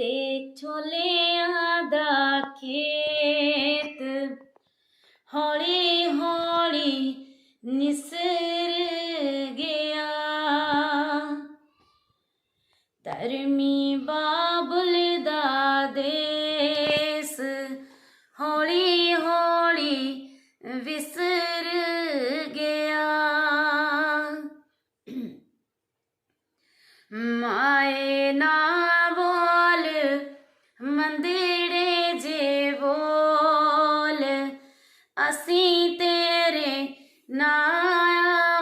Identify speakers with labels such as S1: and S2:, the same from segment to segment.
S1: ਤੇ ਛੋਲਿਆਂ ਦਾ ਖੇਤ ਹੌਲੀ ਹੌਲੀ ਨਿਸਰ ਗਿਆ ਧਰਮੀ ਮੰਦਿੜੇ ਜੇ ਬੋਲ, ਅਸੀਂ ਤੇਰੇ ਨਾ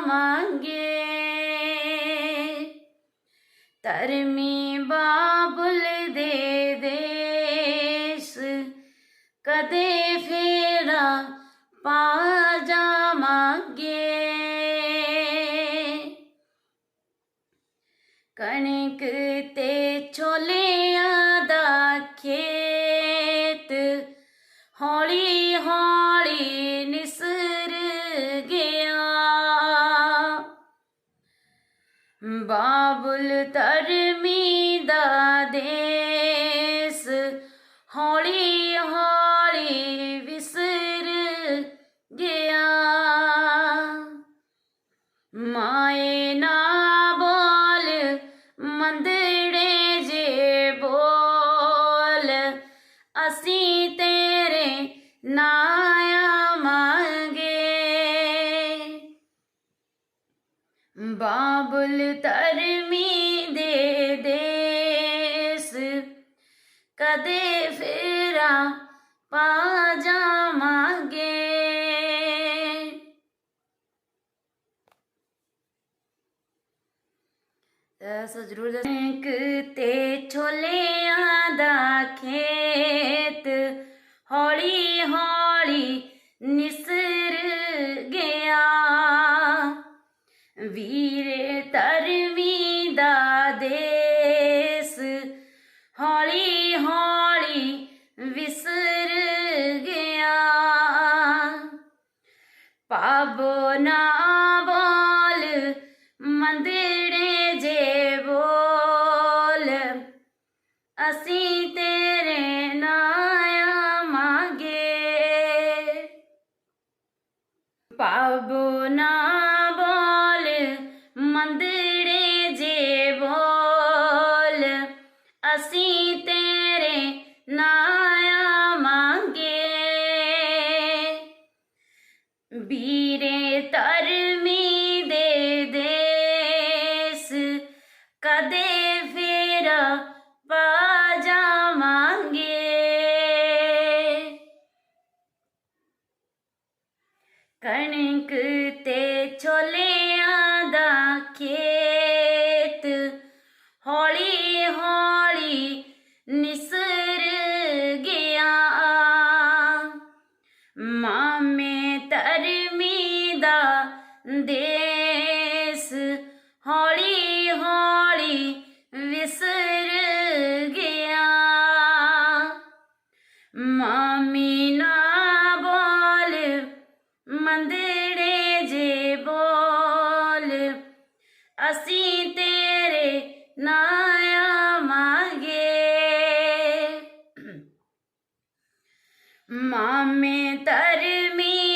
S1: ਮੰਗੇ ਧਰਮੀ ਬਾਬੁਲ ਦੇ ਦੇਸ, ਕਦੇ ਫੇਰਾ ਪਾ ਜਾਵਾਂਗੇ। ਕਣਕ ਤੇ ਛੋਲਿਆਂ ਦਾ ਬਾਬੁਲ ਧਰਮੀ ਦਾ ਦੇਸ, ਹੌਲੀ ਹੌਲੀ ਵਿਸਰ ਗਿਆ। ਮਾਏ ਨਾ ਬੋਲ, ਮੰਦੜੇ ਜੇ ਬੋਲ, ਅਸੀਂ ਤੇਰੇ ਨਾ ਬਾਬਲ ਤਰਮੀ ਦੇ ਦੇਸ। ਕਦੇ ਫੇਰਾ ਪਾ ਜਾਵਾਂਗੇ। ਸੋ ਜਰੂਰ ਦੱਸੇਂਕ ਤੇ ਛੋਲਿਆਂ ਦਾ ਖੇਤ ਹੌਲੀ ਹੌਲੀ ਨਿਸਰ ਵੀਰੇ ਧਰਮੀ ਦਾ ਦੇਸ। ਹੌਲੀ ਹੌਲੀ ਵਿਸਰ ਗਿਆ। ਪਾਬੋ ਨਾ ਬੋਲ, ਮੰਦੜੇ ਜੇ ਬੋਲ। ਅਸੀਂ ਤੇਰੇ ਨਾ ਆਵਾਂਗੇ ਪਾਬੋ ਚਾਂਦੜੇ ਜੇ ਬੋਲ। ਅਸੀਂ ਤੇਰੇ ਨਾਇਆ ਮੰਗੇ। ਵੀਰੇ ਤਰਮੀ ਦੇ ਦੇਸ, ਕਦੇ ਫੇਰਾ ਪਾ ਜਾ ਮੰਗੇ ਕਣਕ ਖੇਤ। ਹੌਲੀ ਹੌਲੀ ਨਿਸਰ ਗਿਆ। ਮਾਮੇ ਤਰਮੀ ਦਾ ਦੇਸ ਹੌਲੀ ਹੌਲੀ ਵਿਸਰ ਗਿਆ। ਮਾਮੀ ਨਾ ਬੋਲ ਮੰਦੇ ਅਸੀਂ ਤੇਰੇ ਨਾਂ ਆਵਾਂਗੇ। ਮਾਮੇ ਧਰਮੀ